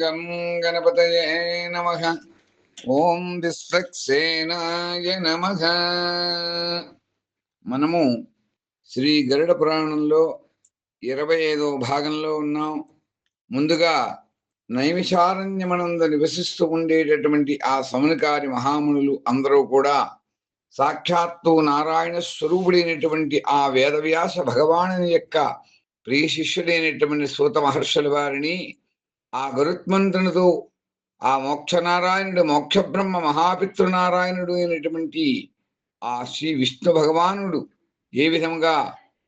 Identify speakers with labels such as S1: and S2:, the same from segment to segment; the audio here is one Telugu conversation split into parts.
S1: గం గణపతయే నమ ఓం విశ్వక్సేనాయ నమ మనము శ్రీ గరుడ పురాణంలో ఇరవై ఐదవ భాగంలో ఉన్నాం. ముందుగా నైమిషారణ్యమనంద నివసిస్తూ ఉండేటటువంటి ఆ సమునికారి మహామునులు అందరూ కూడా సాక్షాత్తు నారాయణ స్వరూపుడైనటువంటి ఆ వేదవ్యాస భగవానుని యొక్క ప్రియ శిష్యుడైనటువంటి సూత మహర్షుల వారిని ఆ గరుత్మంతునితో ఆ మోక్షనారాయణుడు మోక్షబ్రహ్మ మహాపితృనారాయణుడు అయినటువంటి ఆ శ్రీ విష్ణు భగవానుడు ఏ విధంగా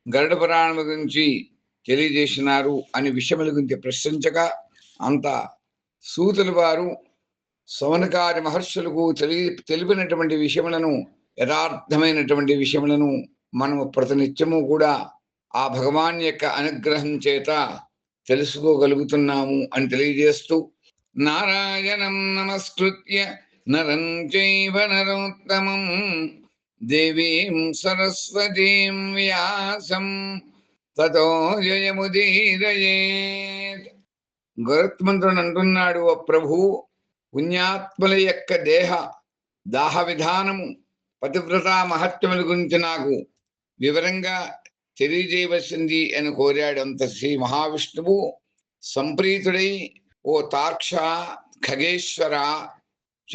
S1: గరుడ పురాణం గురించి తెలియజేసినారు అని విషయముల గురించి ప్రశ్నించగా అంత సూతులు వారు సవనకారి మహర్షులకు తెలి తెలిపినటువంటి విషయములను యథార్థమైనటువంటి విషయములను మనము ప్రతినిత్యము కూడా ఆ భగవాన్ యొక్క అనుగ్రహం చేత తెలుసుకోగలుగుతున్నాము అని తెలియజేస్తూ నారాయణం నమస్కృత్య నరం చైవ నరోత్తమం దేవీం సరస్వతీం వ్యాసం తతో జయముదీరయేత్ గరుత్మంతుడు అంటున్నాడు ఓ ప్రభు పుణ్యాత్ముల యొక్క దేహ దాహ విధానము పతివ్రత మహత్యముల గురించి నాకు వివరంగా తెలియజేయవలసింది అని కోరాడంత శ్రీ మహావిష్ణువు సంప్రీతుడై ఓ తార్క్ష ఖగేశ్వర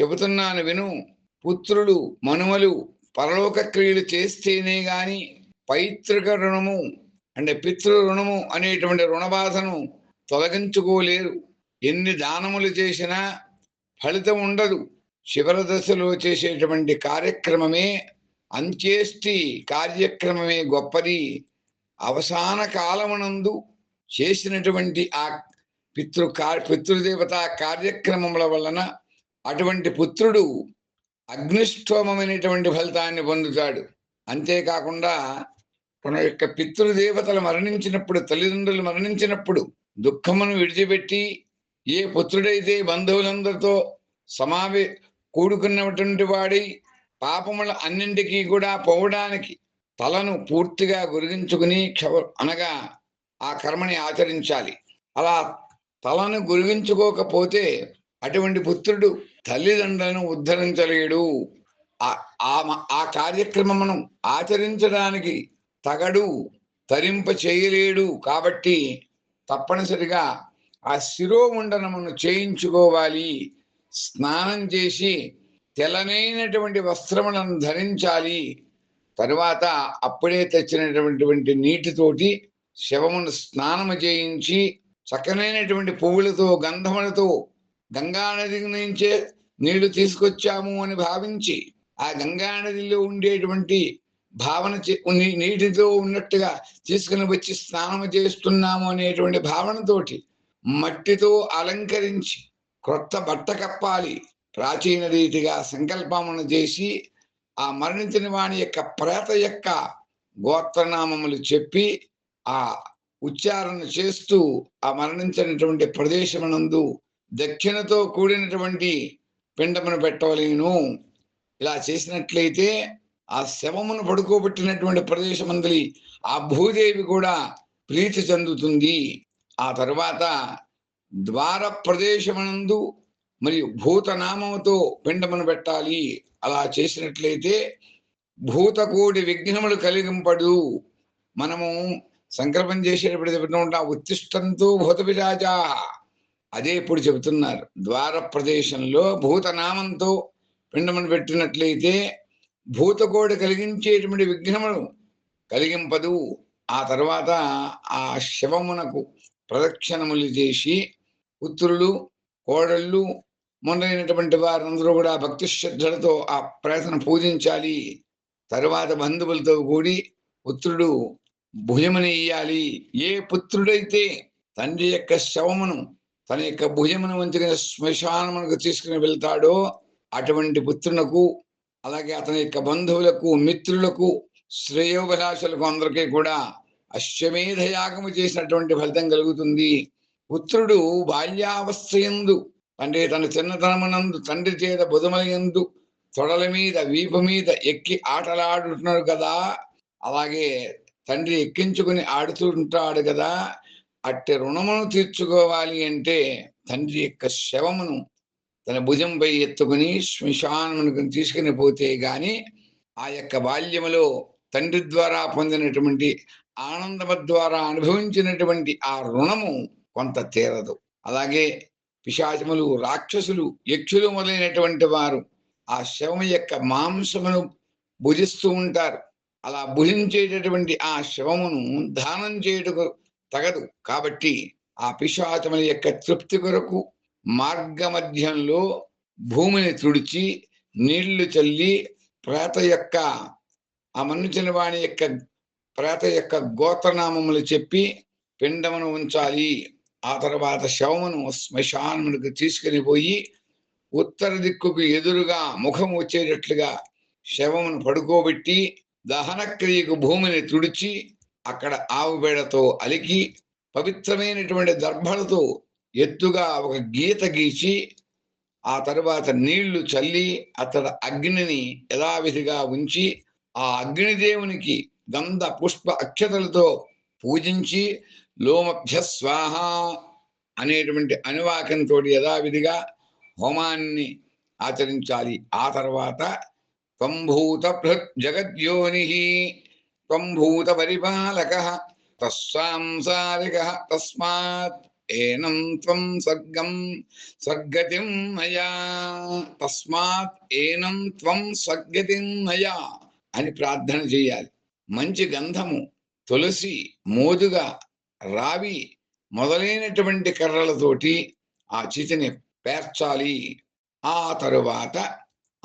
S1: చెబుతున్నాను విను పుత్రులు మనుమలు పరలోక క్రియలు చేస్తేనే గాని పైతృక రుణము అంటే పితృ రుణము అనేటువంటి రుణబాధను తొలగించుకోలేరు. ఎన్ని దానములు చేసినా ఫలితం ఉండదు. చివరి దశలో చేసేటువంటి కార్యక్రమమే అంత్యేష్టి కార్యక్రమమే గొప్పది. అవసాన కాలమునందు చేసినటువంటి ఆ పితృ పితృదేవత కార్యక్రమముల వలన అటువంటి పుత్రుడు అగ్నిష్టోమమైనటువంటి ఫలితాన్ని పొందుతాడు. అంతేకాకుండా తన యొక్క పితృదేవతలు మరణించినప్పుడు తల్లిదండ్రులు మరణించినప్పుడు దుఃఖమును విడిచిపెట్టి ఏ పుత్రుడైతే బంధువులందరితో సమావే కూడుకున్నటువంటి వాడి పాపముల అన్నింటికీ కూడా పోవడానికి తలను పూర్తిగా గురిగించుకుని క్షవ అనగా ఆ కర్మని ఆచరించాలి. అలా తలను గురిగించుకోకపోతే అటువంటి పుత్రుడు తల్లిదండ్రులను ఉద్ధరించలేడు. ఆ కార్యక్రమమును ఆచరించడానికి తగడు తరింప చేయలేడు. కాబట్టి తప్పనిసరిగా ఆ శిరోముండనమును చేయించుకోవాలి. స్నానం చేసి తెల్లనైనటువంటి వస్త్రములను ధరించాలి. తరువాత అప్పుడే తెచ్చినటువంటి నీటితోటి శవమును స్నానము చేయించి చక్కనైనటువంటి పువ్వులతో గంధములతో గంగానది నుంచే నీళ్ళు తీసుకొచ్చాము అని భావించి ఆ గంగా నదిలో ఉండేటువంటి భావన నీటితో ఉన్నట్టుగా తీసుకుని వచ్చి స్నానము చేస్తున్నాము అనేటువంటి భావనతోటి మట్టితో అలంకరించి క్రొత్త బట్ట కప్పాలి. ప్రాచీన రీతిగా సంకల్పమును చేసి ఆ మరణించిన వాణి యొక్క ప్రేత యొక్క గోత్రనామములు చెప్పి ఆ ఉచ్చారణ చేస్తూ ఆ మరణించినటువంటి ప్రదేశమునందు దక్షిణతో కూడినటువంటి పిండమును పెట్టవలేను. ఇలా చేసినట్లయితే ఆ శవమును పడుకోబెట్టినటువంటి ప్రదేశమందలి ఆ భూదేవి కూడా ప్రీతి చెందుతుంది. ఆ తర్వాత ద్వార ప్రదేశమనందు మరియు భూతనామముతో పిండమును పెట్టాలి. అలా చేసినట్లయితే భూతకోడి విఘ్నములు కలిగింపడు. మనము సంకల్పం చేసేటప్పుడు చెబుతూ ఉంటాం. ఉత్తిష్టంతో భూత విరాజా అదే ఇప్పుడు చెబుతున్నారు. ద్వార ప్రదేశంలో భూతనామంతో పిండమును పెట్టినట్లయితే భూతకోడి కలిగించేటువంటి విఘ్నములు కలిగింపదు. ఆ తర్వాత ఆ శవమునకు ప్రదక్షిణములు చేసి పుత్రులు కోడళ్ళు మొదలైనటువంటి వారందరూ కూడా భక్తి శ్రద్ధలతో ఆ ప్రేతను పూజించాలి. తర్వాత బంధువులతో కూడి పుత్రుడు భుజముని ఇయ్యాలి. ఏ పుత్రుడైతే తండ్రి యొక్క శవమును తన యొక్క భుజమును వంచిన శ్మశానమునకు తీసుకుని వెళ్తాడో అటువంటి పుత్రునకు అలాగే అతని యొక్క బంధువులకు మిత్రులకు శ్రేయోభిలాషులకు అందరికీ కూడా అశ్వమేధ యాగము చేసినటువంటి ఫలితం కలుగుతుంది. పుత్రుడు బాల్యావస్థయందు అంటే తన చిన్నతనమునందు తండ్రి చేత బుధమలయందు తొడల మీద వీపు మీద ఎక్కి ఆటలాడుతున్నాడు కదా. అలాగే తండ్రి ఎక్కించుకుని ఆడుతుంటాడు కదా. అట్టి రుణమును తీర్చుకోవాలి అంటే తండ్రి యొక్క శవమును తన భుజంపై ఎత్తుకుని శ్మశానమునకు తీసుకుని పోతే గాని ఆ యొక్క బాల్యములో తండ్రి ద్వారా పొందినటువంటి ఆనందము ద్వారా అనుభవించినటువంటి ఆ రుణము కొంత తీరదు. అలాగే పిశాచములు రాక్షసులు యక్షులు మొదలైనటువంటి వారు ఆ శవం యొక్క మాంసమును భుజిస్తూ ఉంటారు. అలా భుజించేటటువంటి ఆ శవమును దానం చేయుటకు తగదు. కాబట్టి ఆ పిశాచముల యొక్క తృప్తి కొరకు మార్గ మధ్యంలో భూమిని తుడిచి నీళ్ళు చల్లి ప్రేత యొక్క ఆ మన్నుచిన వాణి యొక్క ప్రేత యొక్క గోత్రనామములు చెప్పి పిండమును ఉంచాలి. ఆ తర్వాత శవమును శ్మశానములకు తీసుకుని పోయి ఉత్తర దిక్కుకు ఎదురుగా ముఖం వచ్చేటట్లుగా శవమును పడుకోబెట్టి దహనక్రియకు భూమిని తుడిచి అక్కడ ఆవుపేడతో అలికి పవిత్రమైనటువంటి దర్భలతో ఎత్తుగా ఒక గీత గీచి ఆ తరువాత నీళ్ళు చల్లి అతడు అగ్నిని యథావిధిగా ఉంచి ఆ అగ్నిదేవునికి గంధ పుష్ప అక్షతలతో పూజించి లోమభ్య స్వాహ అనేటువంటి అనువాకంతో యథావిధిగా హోమాన్ని ఆచరించాలి. ఆ తర్వాత త్వంభూత జగద్యోని త్వంభూత పరిపాలక తస్సాంసారిక తస్మాత్ ఏనం త్వం స్వర్గం స్వర్గతిం మయా తస్మాత్ ఏనం త్వం స్వర్గతిం మయా అని ప్రార్థన చేయాలి. మంచి గంధము తులసి మోదుగా రావి మొదలైనటువంటి కర్రలతోటి ఆ చితిని పేర్చాలి. ఆ తరువాత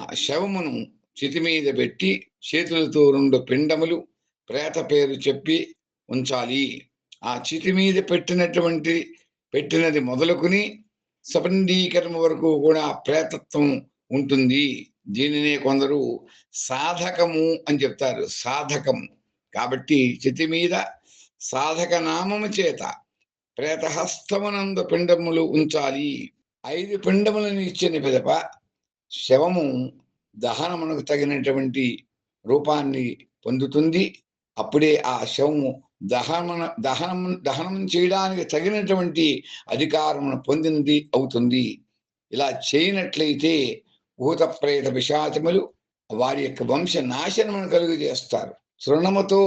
S1: ఆ శవమును చితి మీద పెట్టి చేతులతో రెండు పిండములు ప్రేత పేరు చెప్పి ఉంచాలి. ఆ చితి మీద పెట్టినటువంటి పెట్టినది మొదలుకుని సపండీకరణ వరకు కూడా ప్రేతత్వం ఉంటుంది. దీనినే కొందరు సాధకము అని చెప్తారు. సాధకం. కాబట్టి చితి మీద సాధక నామము చేత ప్రేతహస్తమునందు పిండములు ఉంచాలి. ఐదు పిండములను ఇచ్చిన పిదప. శవము దహనమునకు తగినటువంటి రూపాన్ని పొందుతుంది. అప్పుడే ఆ శవము దహనమున దహనం దహనం చేయడానికి తగినటువంటి అధికారమును పొందింది అవుతుంది. ఇలా చేయనట్లయితే భూత ప్రేత పిశాచములు వారి యొక్క వంశ నాశనమును కలుగు చేస్తారు తృణముతో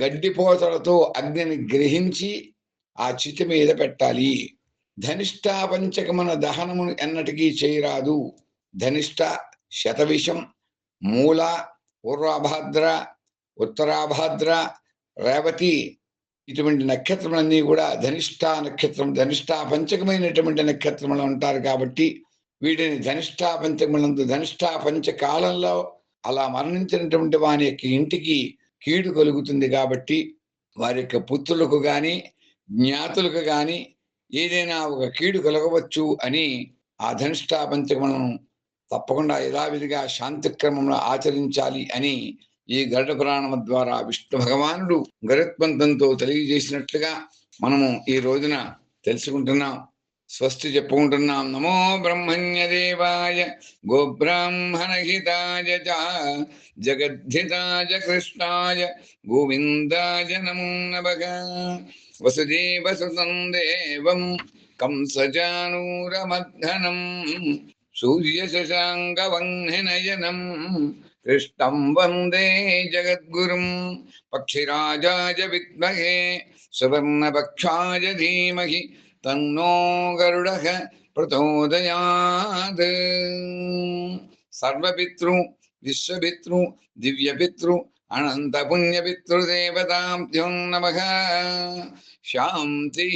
S1: గడ్డిపోతలతో అగ్నిని గ్రహించి ఆ చితి మీద పెట్టాలి. ధనిష్ట పంచకమున దహనమును ఎన్నటికీ చేయరాదు. ధనిష్ట శతవిషం మూల పూర్వాభాద్ర ఉత్తరాభాద్ర రేవతి ఇటువంటి నక్షత్రములన్నీ కూడా ధనిష్ట నక్షత్రం ధనిష్ట పంచకమైనటువంటి నక్షత్రములు ఉంటారు కాబట్టి వీటిని ధనిష్ట పంచకములందు ధనిష్ట పంచకాలంలో అలా మరణించినటువంటి వాని యొక్క ఇంటికి కీడు కలుగుతుంది కాబట్టి వారి యొక్క పుత్రులకు కానీ జ్ఞాతులకు కానీ ఏదైనా ఒక కీడు కలగవచ్చు అని ఆ ధనిష్ట మనం తప్పకుండా యథావిధిగా శాంతి క్రమంలో ఆచరించాలి అని ఈ గరుడ పురాణం ద్వారా విష్ణు భగవానుడు గరుత్మంతంతో తెలియజేసినట్లుగా మనము ఈ రోజున తెలుసుకుంటున్నాం. స్వస్తి చెప్పుకుంటున్నాం నమో బ్రహ్మణ్యదేవాయ గోబ్రాహ్మణహితాయ జగద్ధితాయ కృష్ణాయ గోవిందాయ నమో నమః వసుదేవ సుతం దేవం కంసజానూరమర్ధనం సూర్య కృష్ణం వందే జగద్గురుం పక్షిరాజాయ విద్మహే సువర్ణపక్షాయ ధీమహి తన్నో గరుడ ప్రచోదయాత్ సర్వపితృ విశ్వపితృ దివ్యపితృ అనంత పుణ్యపితృదేవతాభ్యో నమ శాంతి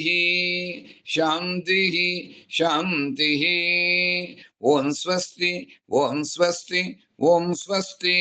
S1: శాంతి శాంతి ఓం స్వస్తి ఓం స్వస్తి ఓం స్వస్తి